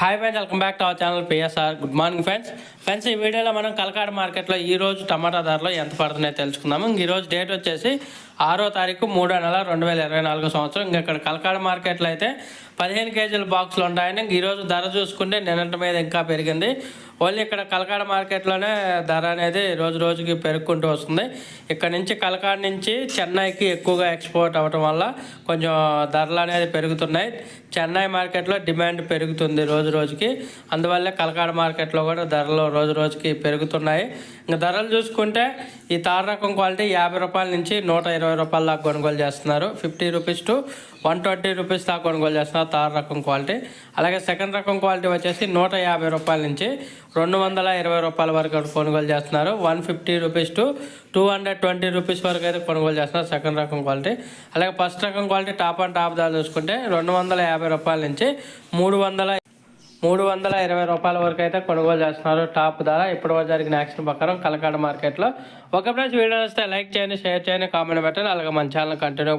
Hi friends welcome back to our channel PSR good morning friends friends ఈ వీడియోలో మనం కలకాడ మార్కెట్లో ఈరోజు టమాటా ధరలు ఎంత పడుతున్నాయో తెలుసుకుందాము. ఈరోజు డేట్ వచ్చేసి ఆరో తారీఖు మూడో నెల రెండు వేల ఇరవై నాలుగో సంవత్సరం. ఇంకా ఇక్కడ కలకాడ మార్కెట్లో అయితే పదిహేను కేజీల బాక్సులు ఉంటాయని ఈరోజు ధర చూసుకుంటే నిన్నటి మీద ఇంకా పెరిగింది. ఓన్లీ ఇక్కడ కలకాడ మార్కెట్లోనే ధర అనేది రోజు రోజుకి పెరుగుకుంటూ వస్తుంది. ఇక్కడ నుంచి కలకాడ నుంచి చెన్నైకి ఎక్కువగా ఎక్స్పోర్ట్ అవ్వటం వల్ల కొంచెం ధరలు అనేది పెరుగుతున్నాయి. చెన్నై మార్కెట్లో డిమాండ్ పెరుగుతుంది రోజు రోజుకి. అందువల్ల కలకాడ మార్కెట్లో కూడా ధరలు రోజు రోజుకి పెరుగుతున్నాయి. ఇంకా ధరలు చూసుకుంటే ఈ తార రకం క్వాలిటీ యాభై రూపాయల నుంచి నూట ఇరవై రూపాయల దాకా కొనుగోలు చేస్తున్నారు. Fifty rupees to one twenty rupees దాకా కొనుగోలు చేస్తున్నారు తార రకం క్వాలిటీ. అలాగే సెకండ్ రకం క్వాలిటీ వచ్చేసి నూట యాభై రూపాయల నుంచి రెండు వందల ఇరవై రూపాయల వరకు కొనుగోలు చేస్తున్నారు. One fifty rupees to two hundred twenty rupees వరకు అయితే కొనుగోలు చేస్తున్నారు సెకండ్ రకం క్వాలిటీ. అలాగే ఫస్ట్ రకం క్వాలిటీ టాప్ అండ్ టాప్ ధర చూసుకుంటే రెండు వందల యాభై రూపాయల నుంచి మూడు వందల మూడు వందల ఇరవై రూపాయల వరకు అయితే కొనుగోలు చేస్తున్నారు. టాప్ ధర ఇప్పటి వరకు జరిగిన యాక్షన్ ప్రకారం కలకాడ మార్కెట్లో. ఒక ఫ్రెండ్స్ వీడియో వస్తే లైక్ చేయండి షేర్ చేయండి కామెంట్ పెట్టండి. అలాగే మన ఛానల్ కంటిన్యూ